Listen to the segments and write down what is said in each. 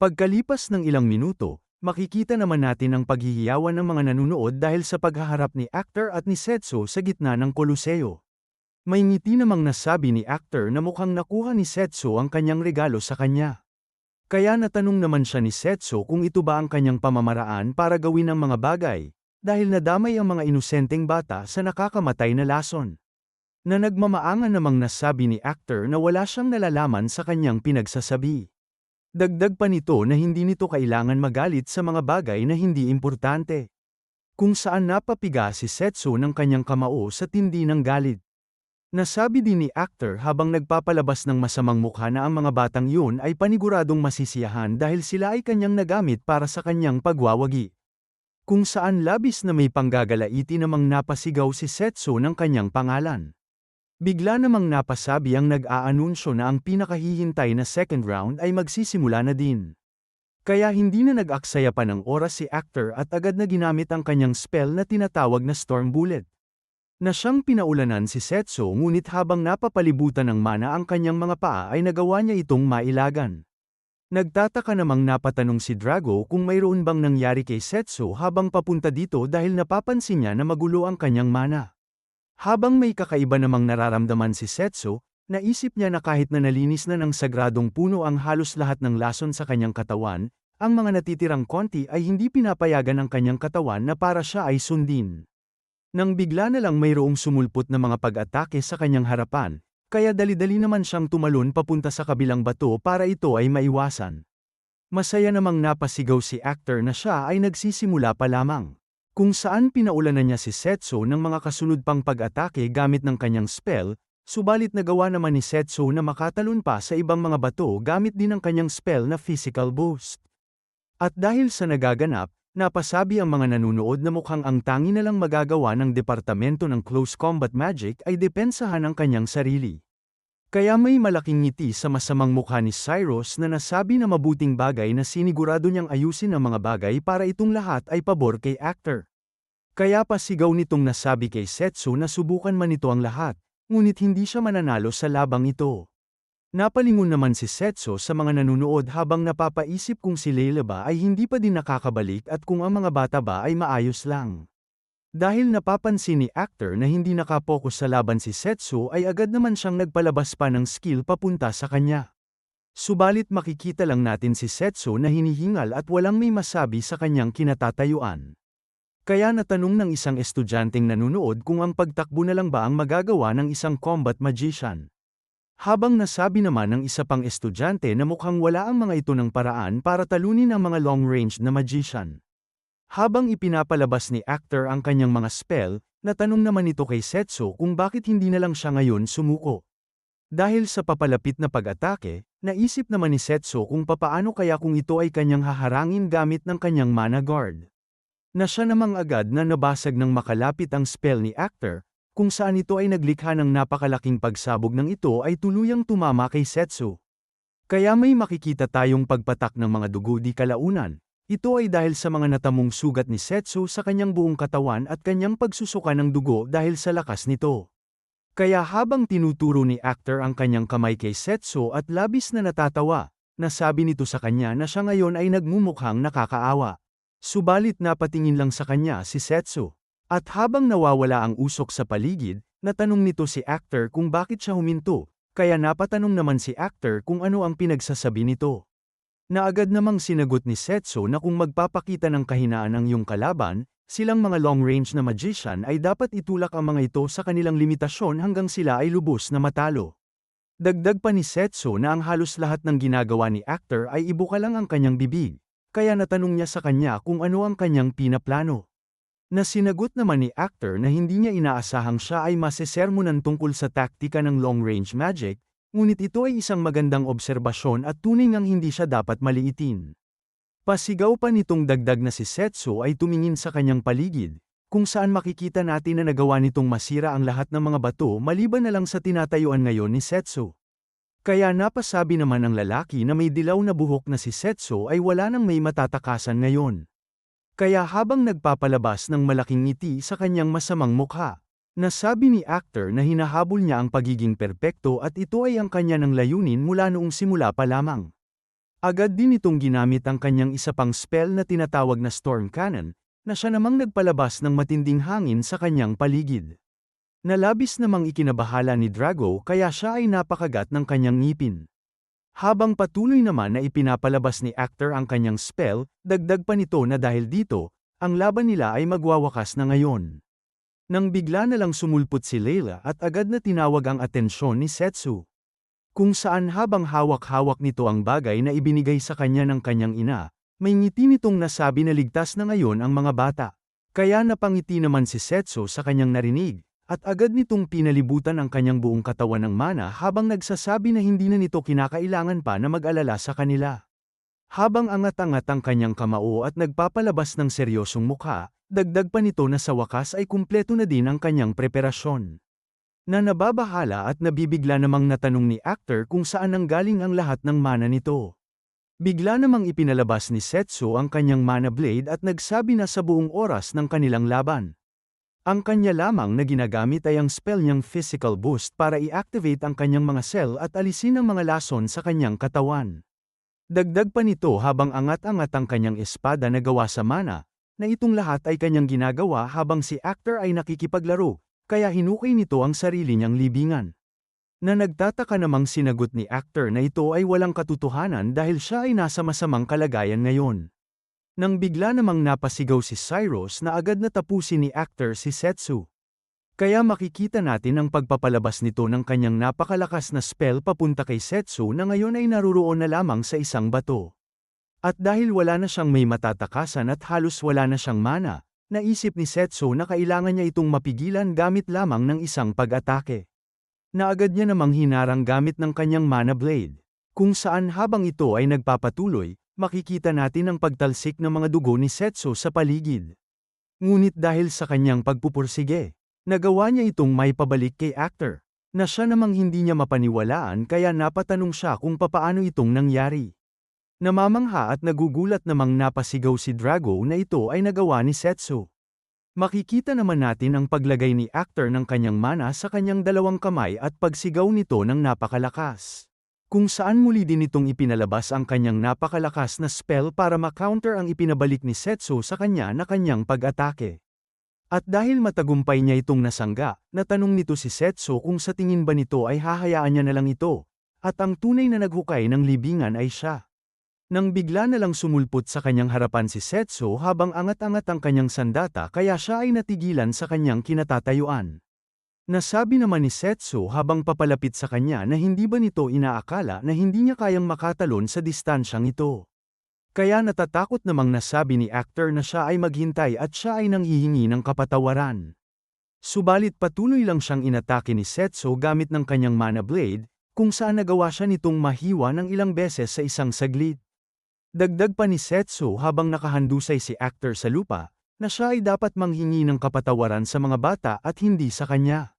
Pagkalipas ng ilang minuto, makikita naman natin ang paghihiyawan ng mga nanunood dahil sa paghaharap ni actor at ni Setsu sa gitna ng Koloseo. May ngiti namang nasabi ni actor na mukhang nakuha ni Setsu ang kanyang regalo sa kanya. Kaya natanong naman siya ni Setsu kung ito ba ang kanyang pamamaraan para gawin ang mga bagay, dahil nadamay ang mga inosenteng bata sa nakakamatay na lason. Na nagmamaangan namang nasabi ni actor na wala siyang nalalaman sa kanyang pinagsasabi. Dagdag pa nito na hindi nito kailangan magalit sa mga bagay na hindi importante. Kung saan napapiga si Setsu ng kanyang kamao sa tindi ng galit. Nasabi din ni actor habang nagpapalabas ng masamang mukha na ang mga batang yun ay paniguradong masisiyahan dahil sila ay kanyang nagamit para sa kanyang pagwawagi. Kung saan labis na may panggagalaiti namang napasigaw si Setsu ng kanyang pangalan. Bigla namang napasabi ang nag-aanunsyo na ang pinakahihintay na second round ay magsisimula na din. Kaya hindi na nag-aksaya pa ng oras si actor at agad na ginamit ang kanyang spell na tinatawag na Storm Bullet. Na siyang pinaulanan si Setsu ngunit habang napapalibutan ng mana ang kanyang mga paa ay nagawa niya itong mailagan. Nagtataka namang napatanong si Drago kung mayroon bang nangyari kay Setsu habang papunta dito dahil napapansin niya na magulo ang kanyang mana. Habang may kakaiba namang nararamdaman si Setsu, naisip niya na kahit na nalinis na ng sagradong puno ang halos lahat ng lason sa kanyang katawan, ang mga natitirang konti ay hindi pinapayagan ng kanyang katawan na para siya ay sundin. Nang bigla na lang mayroong sumulpot na mga pag-atake sa kanyang harapan, kaya dali-dali naman siyang tumalon papunta sa kabilang bato para ito ay maiwasan. Masaya namang napasigaw si actor na siya ay nagsisimula pa lamang. Kung saan pinaulanan niya si Setsu ng mga kasunod pang pag-atake gamit ng kanyang spell, subalit nagawa naman ni Setsu na makatalon pa sa ibang mga bato gamit din ng kanyang spell na physical boost. At dahil sa nagaganap, napasabi ang mga nanunood na mukhang ang tangi na lang magagawa ng Departamento ng Close Combat Magic ay depensahan ang kanyang sarili. Kaya may malaking ngiti sa masamang mukha ni Cyrus na nasabi na mabuting bagay na sinigurado niyang ayusin ang mga bagay para itong lahat ay pabor kay actor. Kaya pa sigaw nitong nasabi kay Setsu na subukan man ito ang lahat, ngunit hindi siya mananalo sa labang ito. Napalingon naman si Setsu sa mga nanunood habang napapaisip kung si Leila ba ay hindi pa din nakakabalik at kung ang mga bata ba ay maayos lang. Dahil napapansin ni actor na hindi nakapokus sa laban si Setsu ay agad naman siyang nagpalabas pa ng skill papunta sa kanya. Subalit makikita lang natin si Setsu na hinihingal at walang may masabi sa kanyang kinatatayuan. Kaya natanong ng isang estudyanteng nanunood kung ang pagtakbo na lang ba ang magagawa ng isang combat magician. Habang nasabi naman ng isa pang estudyante na mukhang wala ang mga ito ng paraan para talunin ang mga long-range na magician. Habang ipinapalabas ni actor ang kanyang mga spell, natanong naman ito kay Setsu kung bakit hindi na lang siya ngayon sumuko. Dahil sa papalapit na pag-atake, naisip naman ni Setsu kung papaano kaya kung ito ay kanyang haharangin gamit ng kanyang mana guard na siya namang agad na nabasag ng makalapit ang spell ni actor, kung saan ito ay naglikha ng napakalaking pagsabog ng ito ay tuluyang tumama kay Setsu. Kaya may makikita tayong pagpatak ng mga dugo di kalaunan. Ito ay dahil sa mga natamong sugat ni Setsu sa kanyang buong katawan at kanyang pagsusuka ng dugo dahil sa lakas nito. Kaya habang tinuturo ni actor ang kanyang kamay kay Setsu at labis na natatawa, nasabi nito sa kanya na siya ngayon ay nagmumukhang nakakaawa. Subalit napatingin lang sa kanya si Setsu. At habang nawawala ang usok sa paligid, natanong nito si actor kung bakit siya huminto, kaya napatanong naman si actor kung ano ang pinagsasabi nito. Naagad namang sinagot ni Setsu na kung magpapakita ng kahinaan ang iyong kalaban, silang mga long-range na magician ay dapat itulak ang mga ito sa kanilang limitasyon hanggang sila ay lubos na matalo. Dagdag pa ni Setsu na ang halos lahat ng ginagawa ni actor ay ibuka lang ang kanyang bibig, kaya natanong niya sa kanya kung ano ang kanyang pinaplano. Na sinagot naman ni actor na hindi niya inaasahang siya ay masesermonan tungkol sa taktika ng long-range magic, ngunit ito ay isang magandang obserbasyon at tunay ngang hindi siya dapat maliitin. Pasigaw pa nitong dagdag na si Setsu ay tumingin sa kanyang paligid, kung saan makikita natin na nagawa nitong masira ang lahat ng mga bato maliban na lang sa tinatayuan ngayon ni Setsu. Kaya napasabi naman ang lalaki na may dilaw na buhok na si Setsu ay wala nang may matatakasan ngayon. Kaya habang nagpapalabas ng malaking ngiti sa kanyang masamang mukha, nasabi ni actor na hinahabol niya ang pagiging perpekto at ito ay ang kanya ng layunin mula noong simula pa lamang. Agad din itong ginamit ang kanyang isa pang spell na tinatawag na Storm Cannon, na siya namang nagpalabas ng matinding hangin sa kanyang paligid. Nalabis namang ikinabahala ni Drago kaya siya ay napakagat ng kanyang ngipin. Habang patuloy naman na ipinapalabas ni actor ang kanyang spell, dagdag pa nito na dahil dito, ang laban nila ay magwawakas na ngayon. Nang bigla na lang sumulpot si Layla at agad na tinawag ang atensyon ni Setsu. Kung saan habang hawak-hawak nito ang bagay na ibinigay sa kanya ng kanyang ina, may ngiti nitong nasabi na ligtas na ngayon ang mga bata. Kaya napangiti naman si Setsu sa kanyang narinig, at agad nitong pinalibutan ang kanyang buong katawan ng mana habang nagsasabi na hindi na nito kinakailangan pa na mag-alala sa kanila. Habang angat-angat ang kanyang kamao at nagpapalabas ng seryosong mukha, dagdag pa nito na sa wakas ay kumpleto na din ang kanyang preparasyon. Na nababahala at nabibigla namang natanong ni actor kung saan nanggaling ang lahat ng mana nito. Bigla namang ipinalabas ni Setsu ang kanyang mana blade at nagsabi na sa buong oras ng kanilang laban. Ang kanya lamang na ginagamit ay ang spell niyang physical boost para i-activate ang kanyang mga cell at alisin ang mga lason sa kanyang katawan. Dagdag pa nito habang angat-angat ang kanyang espada na gawa sa mana, na itong lahat ay kanyang ginagawa habang si actor ay nakikipaglaro, kaya hinukay nito ang sarili niyang libingan. Na nagtataka namang sinagot ni actor na ito ay walang katotohanan dahil siya ay nasa masamang kalagayan ngayon. Nang bigla namang napasigaw si Cyrus na agad na tapusin ni actor si Setsu. Kaya makikita natin ang pagpapalabas nito ng kanyang napakalakas na spell papunta kay Setsu na ngayon ay naruroon na lamang sa isang bato. At dahil wala na siyang may matatakasan at halos wala na siyang mana, Naisip ni Setsu na kailangan niya itong mapigilan gamit lamang ng isang pag-atake. Naagad niya namang hinarang gamit ng kanyang mana blade. Kung saan habang ito ay nagpapatuloy, makikita natin ang pagtalsik ng mga dugo ni Setsu sa paligid. Ngunit dahil sa kanyang pagpupursige, nagawa niya itong may pabalik kay actor, na siya namang hindi niya mapaniwalaan kaya napatanong siya kung papaano itong nangyari. Namamangha at nagugulat namang napasigaw si Drago na ito ay nagawa ni Setsu. Makikita naman natin ang paglagay ni actor ng kanyang mana sa kanyang dalawang kamay at pagsigaw nito ng napakalakas. Kung saan muli din itong ipinalabas ang kanyang napakalakas na spell para ma-counter ang ipinabalik ni Setsu sa kanya na kanyang pag-atake. At dahil matagumpay niya itong nasangga, natanong nito si Setsu kung sa tingin ba nito ay hahayaan niya na lang ito, at ang tunay na naghukay ng libingan ay siya. Nang bigla na lang sumulpot sa kanyang harapan si Setsu habang angat-angat ang kanyang sandata kaya siya ay natigilan sa kanyang kinatatayuan. Nasabi naman ni Setsu habang papalapit sa kanya na hindi ba nito inaakala na hindi niya kayang makatalon sa distansyang ito. Kaya natatakot namang nasabi ni actor na siya ay maghintay at siya ay nanghihingi ng kapatawaran. Subalit patuloy lang siyang inatake ni Setsu gamit ng kanyang mana blade, kung saan nagawa siya nitong mahiwa ng ilang beses sa isang saglit. Dagdag pa ni Setsu habang nakahandusay si actor sa lupa, na siya ay dapat manghingi ng kapatawaran sa mga bata at hindi sa kanya.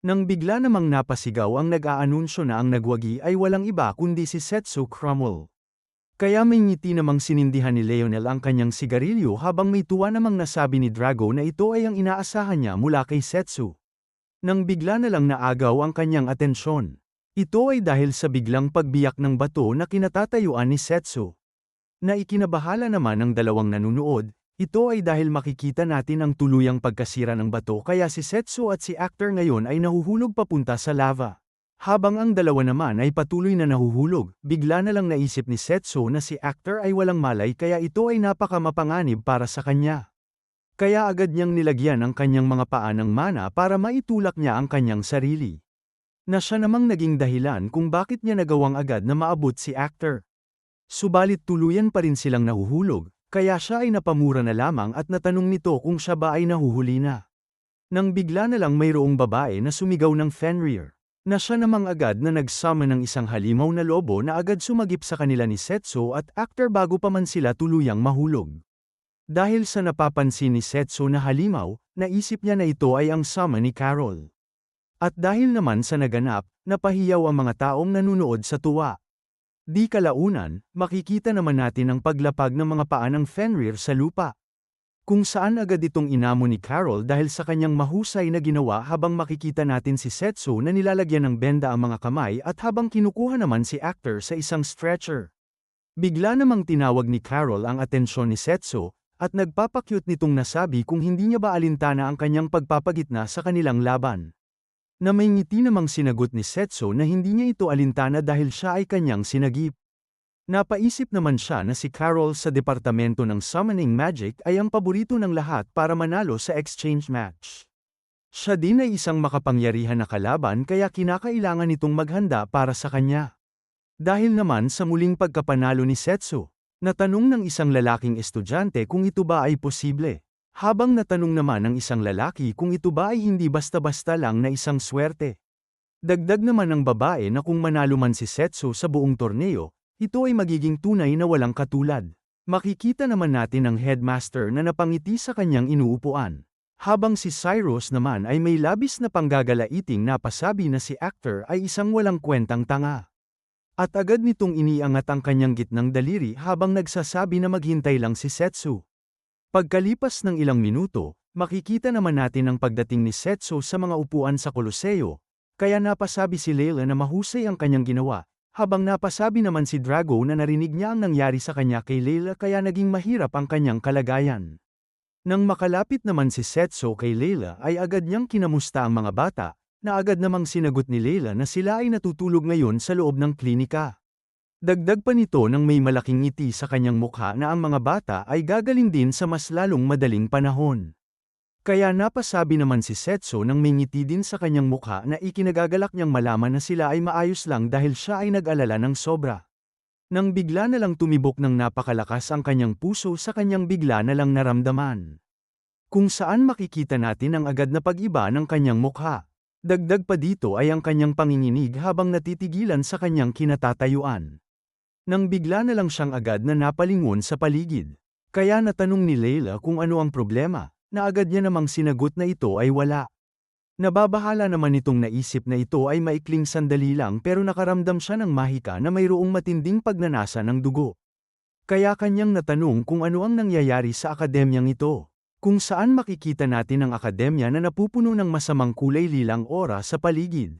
Nang bigla namang napasigaw ang nag-aanunsyo na ang nagwagi ay walang iba kundi si Setsu Cromwell. Kaya may ngiti namang sinindihan ni Leonel ang kanyang sigarilyo habang may tuwa namang nasabi ni Drago na ito ay ang inaasahan niya mula kay Setsu. Nang bigla na lang naagaw ang kanyang atensyon. Ito ay dahil sa biglang pagbiyak ng bato na kinatatayuan ni Setsu. Na ikinabahala naman ng dalawang nanunood, ito ay dahil makikita natin ang tuluyang pagkasira ng bato kaya si Setsu at si actor ngayon ay nahuhulog papunta sa lava. Habang ang dalawa naman ay patuloy na nahuhulog, bigla na lang naisip ni Setsu na si actor ay walang malay kaya ito ay napakamapanganib para sa kanya. Kaya agad niyang nilagyan ang kanyang mga paa ng mana para maitulak niya ang kanyang sarili. Na siya namang naging dahilan kung bakit niya nagawang agad na maabot si actor. Subalit tuluyan pa rin silang nahuhulog, kaya siya ay napamura na lamang at natanong nito kung siya ba ay nahuhuli na. Nang bigla na lang mayroong babae na sumigaw ng Fenrir, na siya namang agad na nagsama ng isang halimaw na lobo na agad sumagip sa kanila ni Setsu at actor bago pa man sila tuluyang mahulog. Dahil sa napapansin ni Setsu na halimaw, naisip niya na ito ay ang sama ni Carol. At dahil naman sa naganap, napahiyaw ang mga taong nanunood sa tuwa. Di kalaunan, makikita naman natin ang paglapag ng mga paa ng Fenrir sa lupa. Kung saan agad itong inamo ni Carol dahil sa kanyang mahusay na ginawa habang makikita natin si Setsu na nilalagyan ng benda ang mga kamay at habang kinukuha naman si actor sa isang stretcher. Bigla namang tinawag ni Carol ang atensyon ni Setso, at nagpapakyut nitong nasabi kung hindi niya ba alintana ang kanyang pagpapagitna sa kanilang laban. Na may ngiti namang sinagot ni Setso na hindi niya ito alintana dahil siya ay kanyang sinagip. Napaisip naman siya na si Carol sa departamento ng Summoning Magic ay ang paborito ng lahat para manalo sa exchange match. Siya din ay isang makapangyarihan na kalaban kaya kinakailangan itong maghanda para sa kanya. Dahil naman sa muling pagkapanalo ni Setsu, natanong ng isang lalaking estudyante kung ito ba ay posible. Habang natanong naman ng isang lalaki kung ito ba ay hindi basta-basta lang na isang swerte. Dagdag naman ng babae na kung manalo man si Setsu sa buong torneo, ito ay magiging tunay na walang katulad. Makikita naman natin ang headmaster na napangiti sa kanyang inuupuan. Habang si Cyrus naman ay may labis na panggagalaiting napasabi na si actor ay isang walang kwentang tanga. At agad nitong iniangat ang kanyang gitnang daliri habang nagsasabi na maghintay lang si Setsu. Pagkalipas ng ilang minuto, makikita naman natin ang pagdating ni Setsu sa mga upuan sa Koloseo, kaya napasabi si Leila na mahusay ang kanyang ginawa, habang napasabi naman si Drago na narinig niya ang nangyari sa kanya kay Leila kaya naging mahirap ang kanyang kalagayan. Nang makalapit naman si Setso kay Leila ay agad niyang kinamusta ang mga bata, na agad namang sinagot ni Leila na sila ay natutulog ngayon sa loob ng klinika. Dagdag pa nito nang may malaking ngiti sa kanyang mukha na ang mga bata ay gagaling din sa mas lalong madaling panahon. Kaya napasabi naman si Setso nang may ngiti din sa kanyang mukha na ikinagagalak niyang malaman na sila ay maayos lang dahil siya ay nag-alala ng sobra. Nang bigla na lang tumibok ng napakalakas ang kanyang puso sa kanyang bigla na lang naramdaman. Kung saan makikita natin ang agad na pag-iba ng kanyang mukha. Dagdag pa dito ay ang kanyang panginginig habang natitigilan sa kanyang kinatatayuan. Nang bigla na lang siyang agad na napalingon sa paligid. Kaya natanong ni Leila kung ano ang problema na agad niya namang sinagot na ito ay wala. Nababahala naman itong naisip na ito ay maikling sandali lang pero nakaramdam siya ng mahika na mayroong matinding pagnanasa ng dugo. Kaya kanyang natanong kung ano ang nangyayari sa akademyang ito. Kung saan makikita natin ang akademya na napupuno ng masamang kulay lilang ora sa paligid.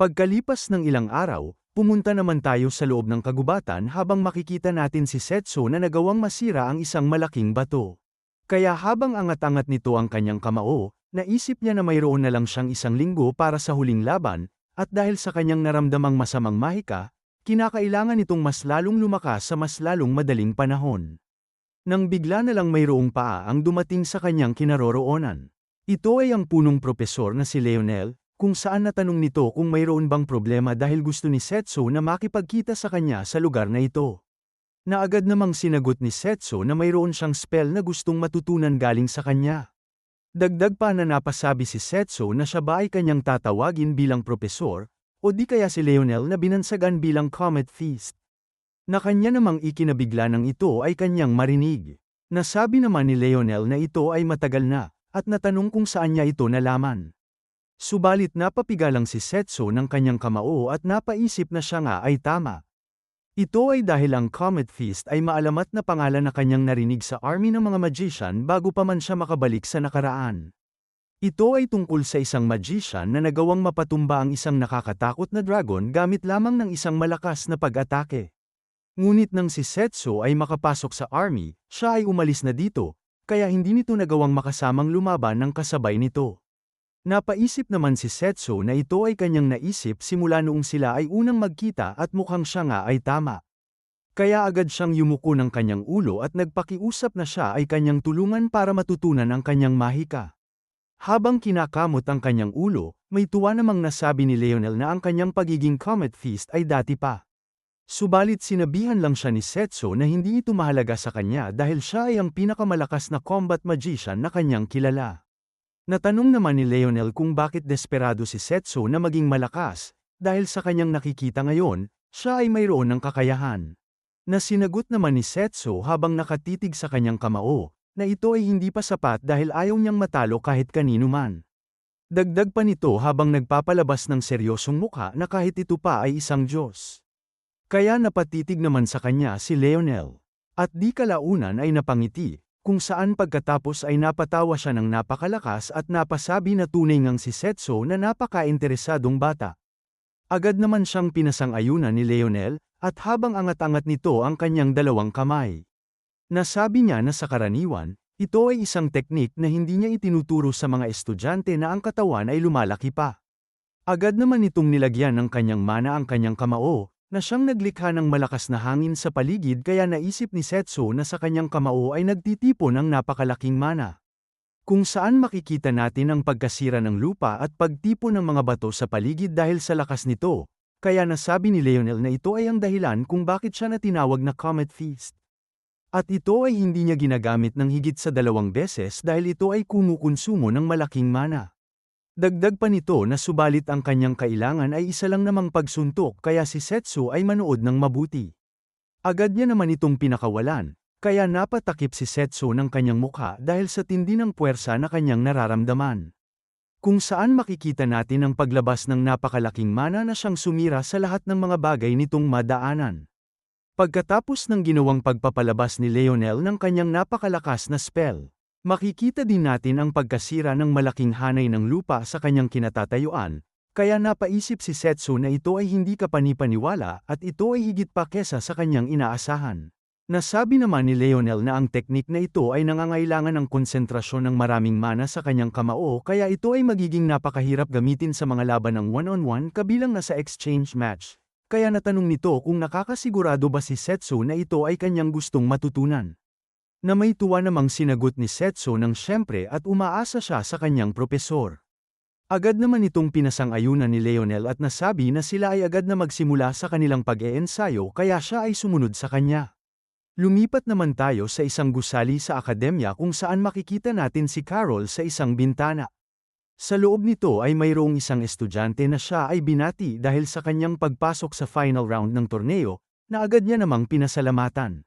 Pagkalipas ng ilang araw, pumunta naman tayo sa loob ng kagubatan habang makikita natin si Setso na nagawang masira ang isang malaking bato. Kaya habang angat-angat nito ang kanyang kamao, naisip niya na mayroon na lang siyang isang linggo para sa huling laban, at dahil sa kanyang naramdamang masamang mahika, kinakailangan itong mas lalong lumakas sa mas lalong madaling panahon. Nang bigla na lang mayroong paa ang dumating sa kanyang kinaroroonan. Ito ay ang punong propesor na si Leonel, kung saan natanong nito kung mayroon bang problema dahil gusto ni Setso na makipagkita sa kanya sa lugar na ito na agad namang sinagot ni Setso na mayroon siyang spell na gustong matutunan galing sa kanya. Dagdag pa na napasabi si Setso na siya ba ay kanyang tatawagin bilang propesor, o di kaya si Leonel na binansagan bilang Comet Feast. Na kanya namang ikinabigla ng ito ay kanyang marinig. Nasabi naman ni Leonel na ito ay matagal na, at natanong kung saan niya ito nalaman. Subalit napapiga lang si Setso ng kanyang kamao at napaisip na siya nga ay tama. Ito ay dahil ang Comet Feast ay maalamat na pangalan na kanyang narinig sa army ng mga magician bago pa man siya makabalik sa nakaraan. Ito ay tungkol sa isang magician na nagawang mapatumba ang isang nakakatakot na dragon gamit lamang ng isang malakas na pag-atake. Ngunit nang si Setsu ay makapasok sa army, siya ay umalis na dito, kaya hindi nito nagawang makasamang lumaban ng kasabay nito. Napaisip naman si Setso na ito ay kanyang naisip simula noong sila ay unang magkita at mukhang siya nga ay tama. Kaya agad siyang yumuko ng kanyang ulo at nagpakiusap na siya ay kanyang tulungan para matutunan ang kanyang mahika. Habang kinakamot ang kanyang ulo, may tuwa namang nasabi ni Leonel na ang kanyang pagiging Comet Feast ay dati pa. Subalit sinabihan lang siya ni Setso na hindi ito mahalaga sa kanya dahil siya ay ang pinakamalakas na combat magician na kanyang kilala. Natanong naman ni Leonel kung bakit desperado si Setso na maging malakas, dahil sa kanyang nakikita ngayon, siya ay mayroon ng kakayahan. Na sinagot naman ni Setso habang nakatitig sa kanyang kamao, na ito ay hindi pa sapat dahil ayaw niyang matalo kahit kanino man. Dagdag pa nito habang nagpapalabas ng seryosong mukha na kahit ito pa ay isang Diyos. Kaya napatitig naman sa kanya si Leonel. At di kalaunan ay napangiti, kung saan pagkatapos ay napatawa siya ng napakalakas at napasabi na tunay ngang si Setso na napaka-interesadong bata. Agad naman siyang pinasang-ayunan ni Leonel, at habang angat-angat nito ang kanyang dalawang kamay. Nasabi niya na sa karaniwan, ito ay isang teknik na hindi niya itinuturo sa mga estudyante na ang katawan ay lumalaki pa. Agad naman itong nilagyan ng kanyang mana ang kanyang kamao, na siyang naglikha ng malakas na hangin sa paligid kaya naisip ni Setsu na sa kanyang kamao ay nagtitipon ng napakalaking mana. Kung saan makikita natin ang pagkasira ng lupa at pagtipon ng mga bato sa paligid dahil sa lakas nito, kaya nasabi ni Leonel na ito ay ang dahilan kung bakit siya na tinawag na Comet Feast. At ito ay hindi niya ginagamit ng higit sa dalawang beses dahil ito ay kumukonsumo ng malaking mana. Dagdag pa nito na subalit ang kanyang kailangan ay isa lang namang pagsuntok kaya si Setsu ay manood ng mabuti. Agad niya naman itong pinakawalan, kaya napatakip si Setsu ng kanyang mukha dahil sa tindi ng puwersa na kanyang nararamdaman. Kung saan makikita natin ang paglabas ng napakalaking mana na siyang sumira sa lahat ng mga bagay nitong madaanan. Pagkatapos ng ginawang pagpapalabas ni Leonel ng kanyang napakalakas na spell, makikita din natin ang pagkasira ng malaking hanay ng lupa sa kanyang kinatatayuan, kaya napaisip si Setsu na ito ay hindi kapanipaniwala at ito ay higit pa kesa sa kanyang inaasahan. Nasabi naman ni Leonel na ang teknik na ito ay nangangailangan ng konsentrasyon ng maraming mana sa kanyang kamao kaya ito ay magiging napakahirap gamitin sa mga laban ng one-on-one kabilang na sa exchange match. Kaya natanong nito kung nakakasigurado ba si Setsu na ito ay kanyang gustong matutunan. Na may tuwa namang sinagot ni Setsu ng syempre at umaasa siya sa kanyang propesor. Agad naman itong pinasang-ayunan ni Leonel at nasabi na sila ay agad na magsimula sa kanilang pag-eensayo kaya siya ay sumunod sa kanya. Lumipat naman tayo sa isang gusali sa akademya kung saan makikita natin si Carol sa isang bintana. Sa loob nito ay mayroong isang estudyante na siya ay binati dahil sa kanyang pagpasok sa final round ng torneo, na agad niya namang pinasalamatan.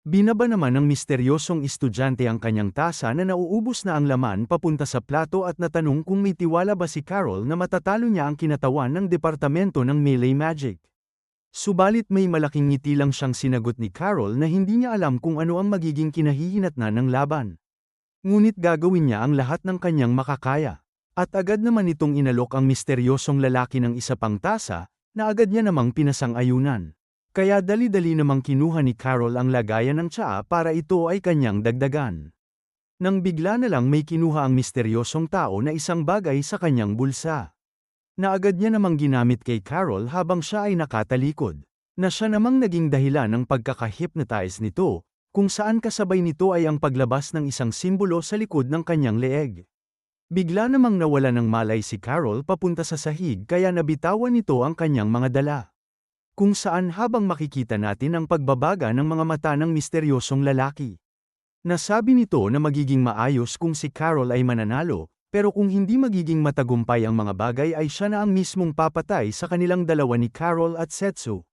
Binaba naman ng misteryosong estudyante ang kanyang tasa na nauubos na ang laman papunta sa plato at natanong kung may tiwala ba si Carol na matatalo niya ang kinatawan ng departamento ng Melee Magic. Subalit may malaking ngiti lang siyang sinagot ni Carol na hindi niya alam kung ano ang magiging kinahihinatnan ng laban. Ngunit gagawin niya ang lahat ng kanyang makakaya. At agad naman itong inalok ang misteryosong lalaki ng isa pang tasa, na agad niya namang pinasang-ayunan. Kaya dali-dali namang kinuha ni Carol ang lagayan ng tsaa para ito ay kanyang dagdagan. Nang bigla na lang may kinuha ang misteryosong tao na isang bagay sa kanyang bulsa na agad niya namang ginamit kay Carol habang siya ay nakatalikod, na siya namang naging dahilan ng pagkaka-hypnotize nito, kung saan kasabay nito ay ang paglabas ng isang simbolo sa likod ng kanyang leeg. Bigla namang nawala ng malay si Carol papunta sa sahig kaya nabitawan nito ang kanyang mga dala. Kung saan habang makikita natin ang pagbabaga ng mga mata ng misteryosong lalaki. Nasabi nito na magiging maayos kung si Carol ay mananalo, pero kung hindi magiging matagumpay ang mga bagay ay siya na ang mismong papatay sa kanilang dalawa ni Carol at Setsu.